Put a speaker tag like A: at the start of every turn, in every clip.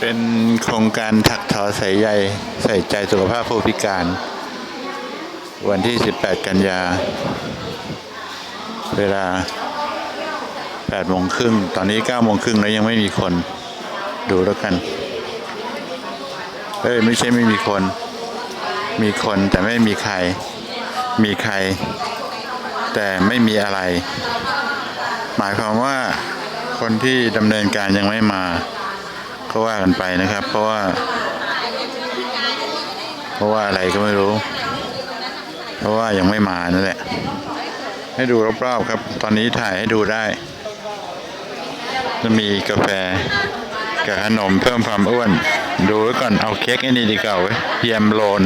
A: เป็นโครงการถักทอใส่ใยใส่ใจสุขภาพผู้พิการ วันที่ 18 กันยา เวลา8โมงครึ่ง ตอนนี้9โมงครึ่งแล้วยังไม่มีคนดูแล้วกัน เอ้ย ไม่ใช่ไม่มีคน มีคนแต่ไม่มีใคร มีใคร แต่ไม่มีอะไร หมายความว่าคนที่ดำเนินการยังไม่มา ก็ว่ากันไปนะครับ เพราะว่า เพราะว่าอะไรก็ไม่รู้ เพราะว่ายังไม่มานั่นแหละ ให้ดูรอบๆครับ ตอนนี้ถ่ายให้ดูได้ จะมีกาแฟกับขนมเพิ่มความอ้วน ดูไว้ก่อนเอาเค้กไอ้นี่ดีกว่าเว้ยเพียมโลน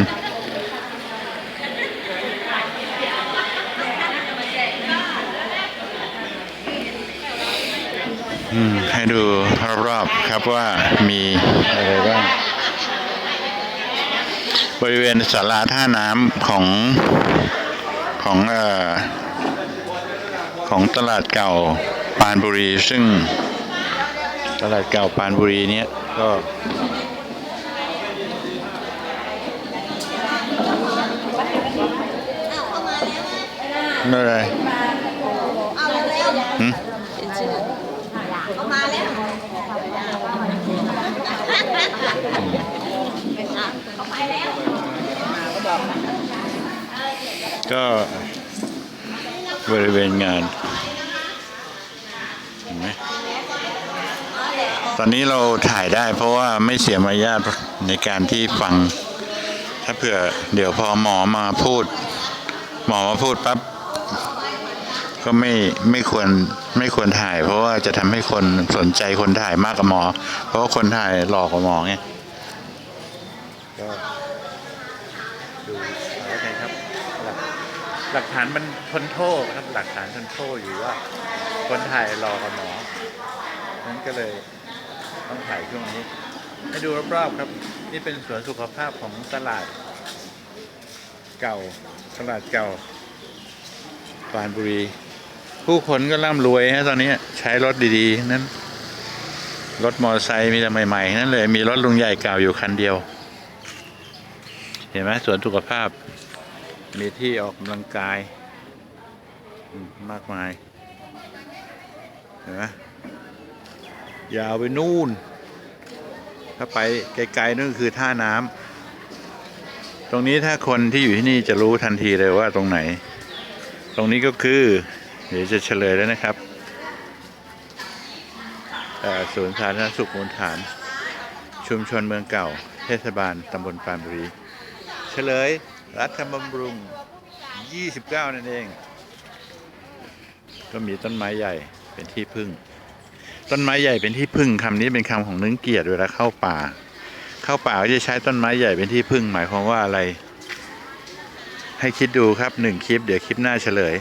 A: ให้ดูรอบๆครับว่ามีอะไรบ้างบริเวณศาลาท่าน้ำของของเอ่อของตลาดเก่าปานบุรี ซึ่งตลาดเก่าปานบุรีเนี้ยก็นั่นอะไร
B: เอาเร็ว
A: หึ
B: ๆเอามาแล้วเอาไปแล้ว
A: ก็บริเวณงานเห็นไหมตอนนี้เราถ่ายได้เพราะว่าไม่เสียมารยาทในการที่ฟัง ถ้าเผื่อเดี๋ยวพอหมอมาพูด หมอมาพูดปั๊บก็ไม่ไม่ควรไม่ควรถ่าย เพราะว่าจะทำให้คนสนใจคนถ่ายมากกว่าหมอ เพราะว่าคนถ่ายหลอกกว่าหมอไง ก็ดูแล้วไงครับหลักหลักฐานมันทนโทษครับหลักฐานทนโทษอยู่ว่า คนถ่ายรอกับหมอนั้นก็เลยต้องถ่ายช่วงนี้ ให้ดูรอบๆครับ นี่เป็นสวนสุขภาพของตลาด เก่าตลาดเก่าปานบุรี ผู้คนก็ร่ำรวยฮะตอนนี้ใช้รถดีๆ นั้นรถมอเตอร์ไซค์มีแต่ใหม่ๆ นั่นเลย มีรถลุงใหญ่เก่าอยู่คันเดียว เห็นไหมสวนสุขภาพ มีที่ออกกำลังกาย มากมาย เห็นไหมยาวไปนู่น ถ้าไปไกลๆนั่นก็คือท่าน้ำตรงนี้ถ้าคนที่อยู่ที่นี่จะรู้ทันทีเลยว่าตรงไหน ตรงนี้ก็คือ เดี๋ยวจะเฉลยแล้วนะครับศูนย์สาธารณสุขมูลฐาน ชุมชนเมืองเก่า เทศบาลตำบลปานบุรี เฉลย รัฐบำรุง 29 นั่นเอง ก็มีต้นไม้ใหญ่เป็นที่พึ่ง ต้นไม้ใหญ่เป็นที่พึ่งคำนี้เป็นคำของนึงเกียรติเวลาเข้าป่า เข้าป่าก็จะใช้ต้นไม้ใหญ่เป็นที่พึ่ง หมายความว่าอะไร ให้คิดดูครับหนึ่งคลิป เดี๋ยวคลิปหน้าเฉลย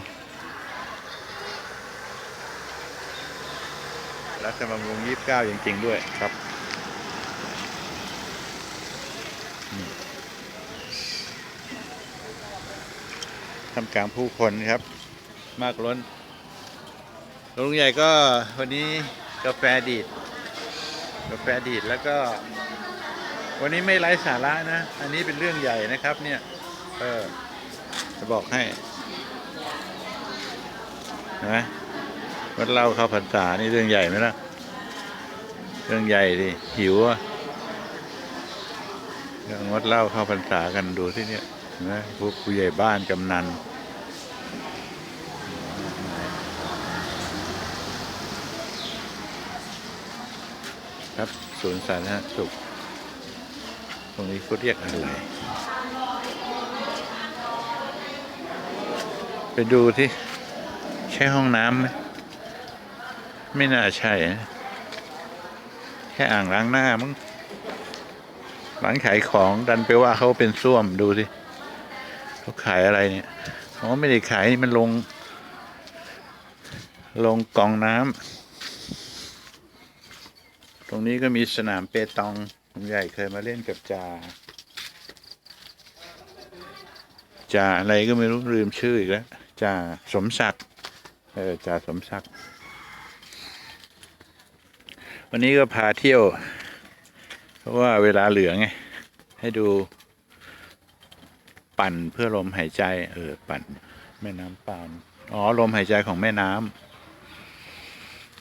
A: รัฐบำรุง 29 จริงๆด้วยครับ ทำกลางผู้คนครับ มากล้นลุงใหญ่ก็วันนี้กาแฟดีด กาแฟดีดแล้วก็ วันนี้ไม่ไร้สาระนะ อันนี้เป็นเรื่องใหญ่นะครับ เนี่ยเออจะบอกให้นะวัดเล่าเข้าพรรษานี่เรื่องใหญ่ไหมล่ะเรื่องใหญ่ดิหิวอะเรื่องวัดเล่าเข้าพรรษากันดูที่เนี่ยนะพวกผู้ใหญ่บ้านกำนัน ครับศูนย์สาธารณสุขตรงนี้เขาเรียกอะไรไปดูที่ใช่ห้องน้ำไหมไม่น่าใช่นะแค่อ่างล้างหน้ามั้งร้านขายของดันไปว่าเขาเป็นส้วมดูสิเขาขายอะไรเนี่ยเขาไม่ได้ขายมันลง ลงกองน้ำ ตรงนี้ก็มีสนามเปตองผมใหญ่เคยมาเล่นกับจ่าจ่าอะไรก็ไม่รู้ลืมชื่ออีกแล้วจ่าสมศักดิ์เออจ่าสมศักดิ์วันนี้ก็พาเที่ยว เพราะว่าเวลาเหลือไง ให้ดู ปั่นเพื่อลมหายใจ เออ ปั่น แม่น้ำปานอ๋อ ลมหายใจของแม่น้ำ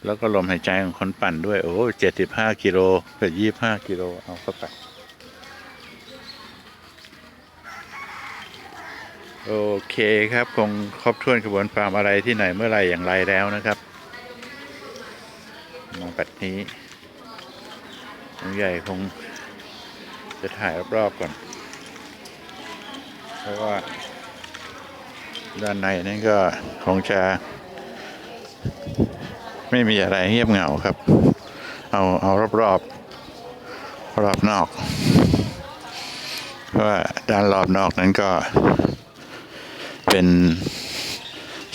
A: แล้วก็ลมหายใจของคนปั่นด้วย โอ้เจ็ดสิบห้ากิโลเกือบยี่ห้ากิโลเอาเข้าไป โอเคครับ คงครบถ้วนกระบวนความอะไรที่ไหนเมื่อไรอย่างไรแล้วนะครับมาปัดนี้ลุงใหญ่คงจะถ่ายรอบๆก่อน เพราะว่า ด้านในนั่นก็คงจะ ไม่มีอะไรเงียบเหงาครับ เอาเอารอบรอบรอบนอก เพราะว่าด้านรอบนอกนั้นก็ เป็น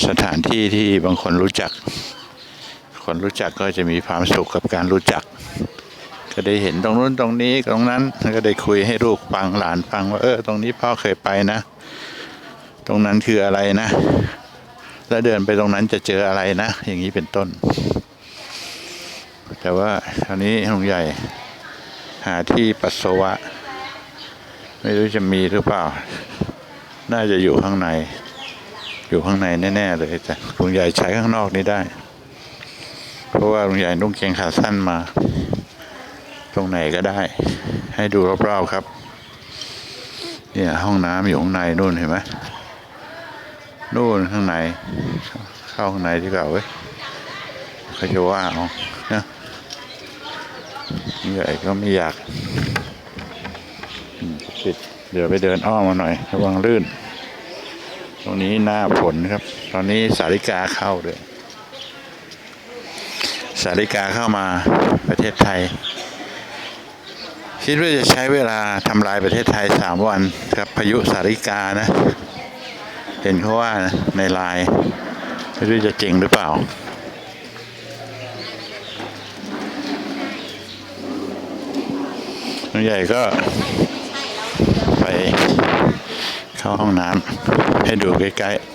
A: สถานที่ที่บางคนรู้จัก คนรู้จักก็จะมีความสุขกับการรู้จัก ก็ได้เห็นตรงนู้นตรงนี้ตรงนั้นก็ได้คุยให้ลูกฟังหลานฟังว่าเออตรงนี้พ่อเคยไปนะ ตรงนั้นคืออะไรนะ แล้วเดินไปตรงนั้นจะเจออะไรนะ อย่างนี้เป็นต้น แต่ว่าคราวนี้ลุงใหญ่หาที่ปัสสาวะ ไม่รู้จะมีหรือเปล่า น่าจะอยู่ข้างใน อยู่ข้างในแน่ๆเลยแต่ลุงใหญ่ใช้ข้างนอกนี้ได้ เพราะว่าลุงใหญ่นุ่งเกงขาสั้นมา ตรงไหนก็ได้ ให้ดูรอบๆครับ เนี่ยห้องน้ำอยู่ข้างในนู่นเห็นไหม นู่นข้างในเข้าข้างในดีกว่าเว้ยเขาจะว่าเอานะลุงใหญ่ก็ไม่อยากอืมปิดเดี๋ยวไปเดินอ้อมมาหน่อยระวังลื่น ตรงนี้หน้าฝนครับ ตอนนี้สาริกาเข้าด้วยสาริกาเข้ามาประเทศไทย คิดว่าจะใช้เวลาทำลายประเทศไทยสามวันกับพายุสาริกานะ เห็นเขาว่าในไลน์ไม่รู้จะจริงหรือเปล่าลุงใหญ่ก็ไปเข้าห้องน้ำให้ดูใกล้ๆ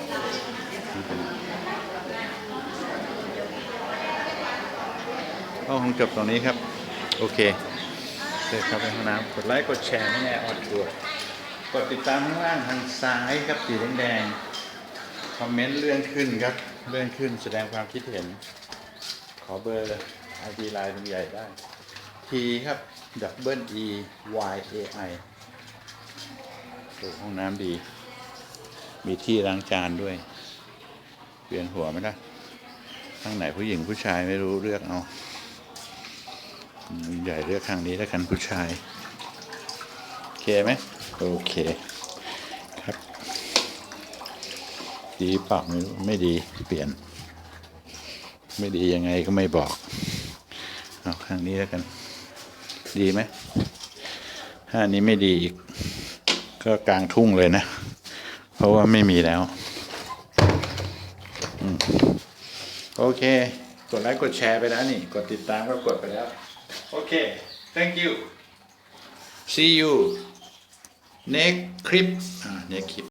A: ก็คงจบตรงนี้ครับ โอเคเดินเข้าไปห้องน้ำกดไลค์ กดแชร์ให้แน่ออดทัวร์ กดติดตามข้างล่างทางซ้ายครับสีแดงๆคอมเมนต์เลื่อนขึ้นครับเลื่อนขึ้นแสดงความคิดเห็น ขอเบอร์ไอดีไลน์ลุงใหญ่ได้ T ครับดับเบิล E Y A I โอ้ห้องน้ำดี มีที่ล้างจานด้วยเปลี่ยนหัวไหมล่ะข้างไหนผู้หญิงผู้ชายไม่รู้เลือกเอาใหญ่เลือกข้างนี้แล้วกันผู้ชาย โอเคไหม โอเคครับ ดีเปล่าไม่ไม่ดีเปลี่ยน ไม่ดียังไงก็ไม่บอก เอาข้างนี้แล้วกัน ดีไหมถ้านี้ไม่ดีอีก ก็กลางทุ่งเลยนะ เพราะว่าไม่มีแล้วโอเค กดไลค์กดแชร์ไปแล้วนี่ กดติดตามก็กดไปแล้ว โอเค thank you see you next clip อ่า next clip